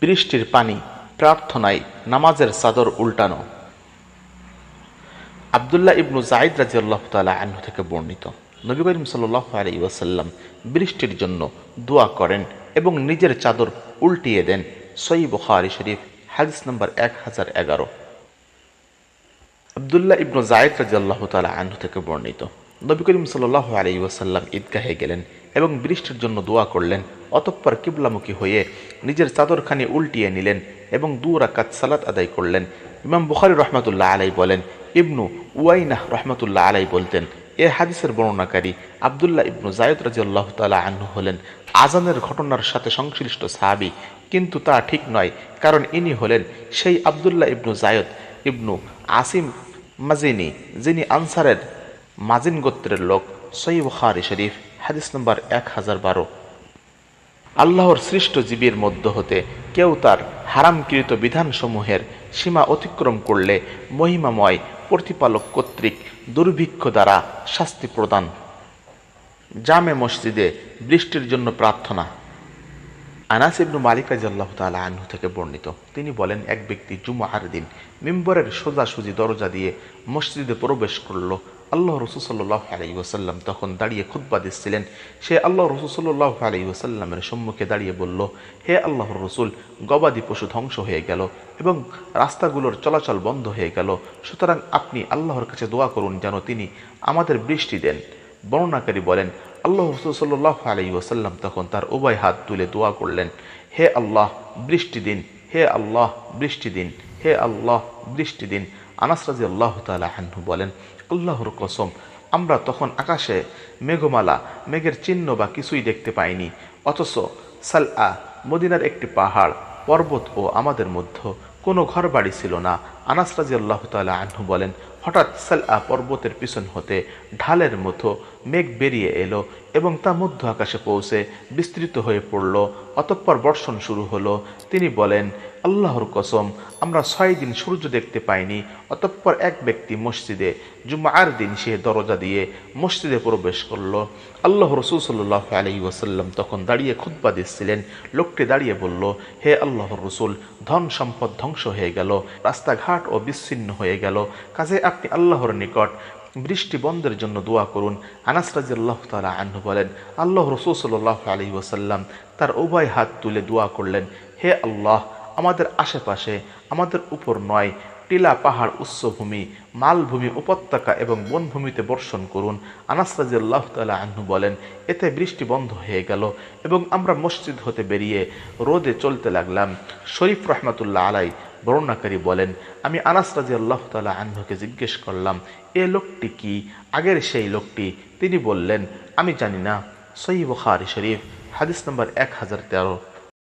বৃষ্টির পানি, প্রার্থনায় নামাজের চাদর উল্টানো। আবদুল্লাহ ইবনু জাইদ রাজিয়াল্লাহ তালা আনহু থেকে বর্ণিত। নবী করিম সাল্লাহ আলী ওয়াসাল্লাম বৃষ্টির জন্য দোয়া করেন এবং নিজের চাদর উল্টিয়ে দেন সই বুখারি শরীফ, হাদিস নম্বর এক হাজার এগারো। আবদুল্লাহ ইবনু জায়দ রাজিয়াল্লাহ তালা আনহু থেকে বর্ণিত। নবী করিম সাল্লাহ আলী ওয়াসাল্লাম ঈদগাহে গেলেন। এবং বৃষ্টির জন্য দোয়া করলেন। অতঃপর কিবলামুখী হয়ে নিজের চাদরখানি উল্টিয়ে নিলেন এবং দু রাকাত সালাত আদায় করলেন। ইমাম বুখারি রহমতুল্লাহ আলাই বলেন, ইবনু উয়াইনাহ রহমতুল্লাহ আলাই বলতেন, এ হাদিসের বর্ণনাকারী আবদুল্লাহ ইবনু জায়দ রাজিউল্লাহ তালা আনহু হলেন আজানের ঘটনার সাথে সংশ্লিষ্ট সাহাবি, কিন্তু তা ঠিক নয়, কারণ ইনি হলেন সেই আবদুল্লাহ ইবনু জায়দ ইবনু আসিম মাজিনি, যিনি আনসারের মাজিন গোত্রের লোক সই বুখারি শরীফ। হাদিস নম্বর এক হাজার বারো। আল্লাহর সৃষ্ট জীবের মধ্য হতে কেউ তার হারামকৃত বিধানসমূহের সীমা অতিক্রম করলে মহিমাময় প্রতিপালক কর্তৃক দুর্ভিক্ষ দ্বারা শাস্তি প্রদান। জামে মসজিদে বৃষ্টির জন্য প্রার্থনা। আনাস ইবনু মালিক রাজিয়াল্লাহ তালা আনহু থেকে বর্ণিত। তিনি বলেন, এক ব্যক্তি জুমার দিন মিম্বরের সোজাসুজি দরজা দিয়ে মসজিদে প্রবেশ করল আল্লাহ রসুল সাল্লাহ আলাই ওসাল্লাম তখন দাঁড়িয়ে খুদ্া দিচ্ছিলেন। সে আল্লাহ রসুল সাল্লাহ আলাই ওসাল্লামের সম্মুখে দাঁড়িয়ে বলল, হে আল্লাহর রসুল, গবাদি পশু ধ্বংস হয়ে গেল এবং রাস্তাগুলোর চলাচল বন্ধ হয়ে গেল। সুতরাং আপনি আল্লাহর কাছে দোয়া করুন যেন তিনি আমাদের বৃষ্টি দেন। বর্ণনাকারী বলেন, আল্লাহ রসুল সাল্লাহ ওসাল্লাম তখন তার উভয় হাত তুলে দোয়া করলেন, হে আল্লাহ, বৃষ্টি দিন, হে আল্লাহ, বৃষ্টি দিন, হে আল্লাহ, বৃষ্টি দিন। আনাস রাজি আল্লাহ তালা বলেন আল্লাহর কসম, আমরা তখন আকাশে মেঘমালা, মেঘের চিহ্ন বা কিছুই দেখতে পাইনি। অথচ সালআ, মদিনার একটি পাহাড়, পর্বত ও আমাদের মধ্য কোনো ঘর বাড়ি ছিল না। আনাস রাজি আল্লাহ তালা আহ্নু বলেন, হঠাৎ সালআ পর্বতের পিছন হতে ঢালের মতো মেঘ বেরিয়ে এলো এবং তা মধ্য আকাশে পৌঁছে বিস্তৃত হয়ে পড়ল। অতঃপর বর্ষণ শুরু হলো। তিনি বলেন, আল্লাহর কসম, আমরা ছয় দিন সূর্য দেখতে পাইনি। অতঃপর এক ব্যক্তি মসজিদে জুমার দিন সে দরজা দিয়ে মসজিদে প্রবেশ করল। আল্লাহ রসুল সাল্লাহ আলহি ওসাল্লাম তখন দাঁড়িয়ে খুদ্া দিচ্ছিলেন। লোকটি দাঁড়িয়ে বলল, হে আল্লাহর রসুল, ধন সম্পদ ধ্বংস হয়ে গেল। রাস্তাঘাট ও বিচ্ছিন্ন হয়ে গেল। কাজে আপনি আল্লাহর নিকট বৃষ্টি বন্ধের জন্য দোয়া করুন। আনাস রাজি আল্লাহ তালা আহ্ন বলেন, আল্লাহ রসুল সাল্লাহ আলী ওসাল্লাম তার উভয় হাত তুলে দোয়া করলেন, হে আল্লাহ, আমাদের আশেপাশে, আমাদের উপর নয়, টিলা পাহাড় উচ্চভূমি, মালভূমি উপত্যকা এবং বনভূমিতে বর্ষণ করুন। আনাস রাজি আল্লাহ তালা আহ্ন বলেন, এতে বৃষ্টি বন্ধ হয়ে গেল এবং আমরা মসজিদ হতে বেরিয়ে রোদে চলতে লাগলাম। শরীফ রহমতুল্লাহ আলাই বর্ণাকারী বলেন, আমি আনাস রাজি আল্লাহ তালা আহ্নকে জিজ্ঞেস করলাম, এ লোকটি কি? আগের সেই লোকটি, তিনি বললেন, আমি জানি না। সই বখারি শরীফ, হাদিস নম্বর এক হাজার তেরো।